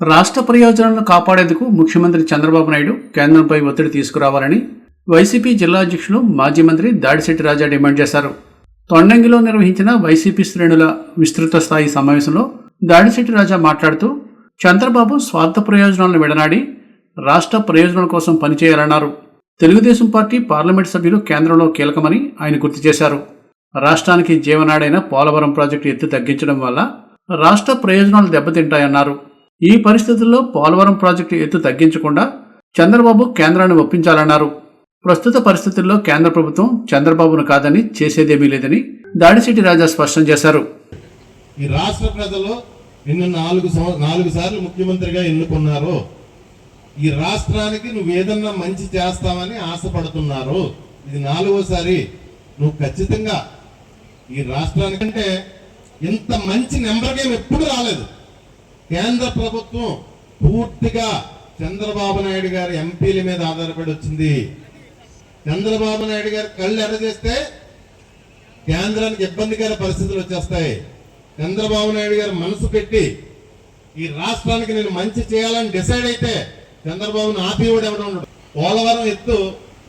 రాష్ట్ర ప్రయోజనాలను కాపాడేందుకు ముఖ్యమంత్రి చంద్రబాబు నాయుడు కేంద్రంపై ఒత్తిడి తీసుకురావాలని వైసీపీ జిల్లా అధ్యక్షులు మాజీ మంత్రి దాడిశెట్టి రాజా డిమాండ్ చేశారు. తొండంగిలో నిర్వహించిన వైసీపీ శ్రేణుల విస్తృత స్థాయి సమావేశంలో దాడిశెట్టి రాజా మాట్లాడుతూ చంద్రబాబు స్వార్థ ప్రయోజనాలను విడనాడి రాష్ట్ర ప్రయోజనాల కోసం పనిచేయాలన్నారు. తెలుగుదేశం పార్టీ పార్లమెంట్ సభ్యులు కేంద్రంలో కీలకమని ఆయన గుర్తు చేశారు. రాష్ట్రానికి జీవనాడైన పోలవరం ప్రాజెక్టు ఎత్తు తగ్గించడం వల్ల రాష్ట్ర ప్రయోజనాలు దెబ్బతింటాయన్నారు. ఈ పరిస్థితుల్లో పోలవరం ప్రాజెక్టు ఎత్తు తగ్గించకుండా చంద్రబాబు కేంద్రాన్ని ఒప్పించాలన్నారు. ప్రస్తుత పరిస్థితుల్లో కేంద్ర ప్రభుత్వం చంద్రబాబును కాదని చేసేదేమీ లేదని దాడిశెట్టి రాజా స్పష్టం చేశారు. ఈ రాష్ట్ర ప్రజలు నిన్ను నాలుగు నాలుగు సార్లు ముఖ్యమంత్రిగా ఎన్నుకున్నారు. ఈ రాష్ట్రానికి నువ్వు ఏదన్నా మంచి చేస్తావని ఆశపడుతున్నారు. ఇది నాలుగోసారి. నువ్వు ఖచ్చితంగా ఈ రాష్ట్రానికంటే ఇంత మంచి నెంబర్ గేమ్ ఎప్పుడు రాలేదు. కేంద్ర ప్రభుత్వం పూర్తిగా చంద్రబాబు నాయుడు గారి ఎంపీల మీద ఆధారపడి వచ్చింది. చంద్రబాబు నాయుడు గారి కళ్ళు ఎర్ర కేంద్రానికి ఇబ్బందికర పరిస్థితులు వచ్చేస్తాయి. చంద్రబాబు నాయుడు గారు మనసు పెట్టి ఈ రాష్ట్రానికి నేను మంచి చేయాలని డిసైడ్ అయితే చంద్రబాబును ఆపేవాడు ఎవడు ఉండడు. పోలవరం ఎత్తు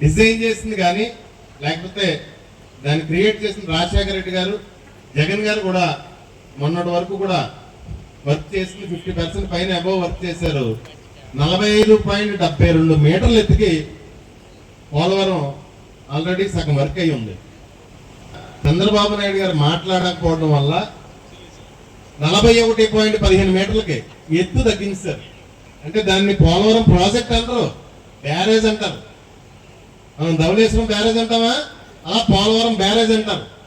డిజైన్ చేసింది కానీ లేకపోతే దాన్ని క్రియేట్ చేసిన రాజశేఖర రెడ్డి గారు జగన్ గారు కూడా మొన్నటి వరకు కూడా వర్క్ చేసింది ఫిఫ్టీ పర్సెంట్ పైన అబోవ్ వర్క్ చేశారు. నలభై ఐదు పాయింట్ డెబ్బై రెండు మీటర్లు ఎత్తుకి పోలవరం ఆల్రెడీ సగం వర్క్ అయి ఉంది. చంద్రబాబు నాయుడు గారు మాట్లాడకపోవడం వల్ల నలభై ఒకటి పాయింట్ పదిహేను మీటర్లకి ఎత్తు తగ్గించారు. అంటే దాన్ని పోలవరం ప్రాజెక్ట్ అంటారు బ్యారేజ్ అంటారు. మనం ధవళేశ్వరం బ్యారేజ్ అంటామా? అలా పోలవరం బ్యారేజ్ అంటారు.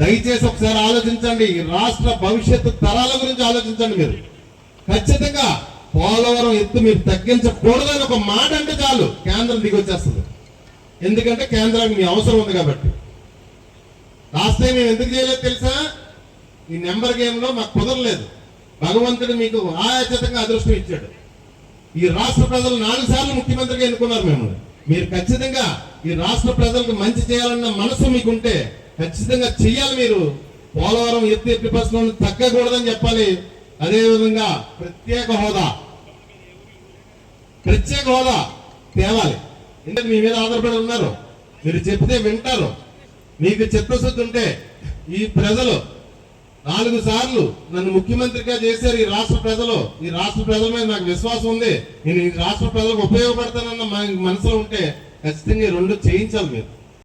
దయచేసి ఒకసారి ఆలోచించండి. ఈ రాష్ట్ర భవిష్యత్తు తరాల గురించి ఆలోచించండి మీరు. ఖచ్చితంగా పోలవరం ఎత్తు మీరు తగ్గించకూడదని ఒక మాట అంటే చాలు. కేంద్రం దిగొచ్చేస్తుంది. ఎందుకంటే కేంద్రానికి మీ అవసరం ఉంది కాబట్టి. లాస్ట్ టైం మేము ఎందుకు చేయలేదు తెలుసా? ఈ నెంబర్ గేమ్లో మాకు కుదరలేదు. భగవంతుడు మీకు ఆయాచితంగా అదృష్టం ఇచ్చాడు. ఈ రాష్ట్ర ప్రజలు నాలుగు సార్లు ముఖ్యమంత్రిగా ఎన్నుకున్నారు మేము మీరు ఖచ్చితంగా ఈ రాష్ట్ర ప్రజలకు మంచి చేయాలన్న మనసు మీకుంటే ఖచ్చితంగా చెయ్యాలి మీరు. పోలవరం ఎత్తి ఎత్తి ప్రశ్నలను తగ్గకూడదని చెప్పాలి. అదేవిధంగా ప్రత్యేక హోదా. ప్రత్యేక హోదా తేవాలి. ఎందుకంటే మీ మీద ఆధారపడి ఉన్నారు. మీరు చెప్తే వింటారు. మీకు చిత్తశుద్ధి ఉంటే ఈ ప్రజలు నాలుగు సార్లు నన్ను ముఖ్యమంత్రిగా చేశారు ఈ రాష్ట్ర ప్రజలు. ఈ రాష్ట్ర ప్రజల మీద నాకు విశ్వాసం ఉంది. నేను ఈ రాష్ట్ర ప్రజలకు ఉపయోగపడతానన్న మనసులో ఉంటే ఖచ్చితంగా రెండు చేయించాలి మీరు.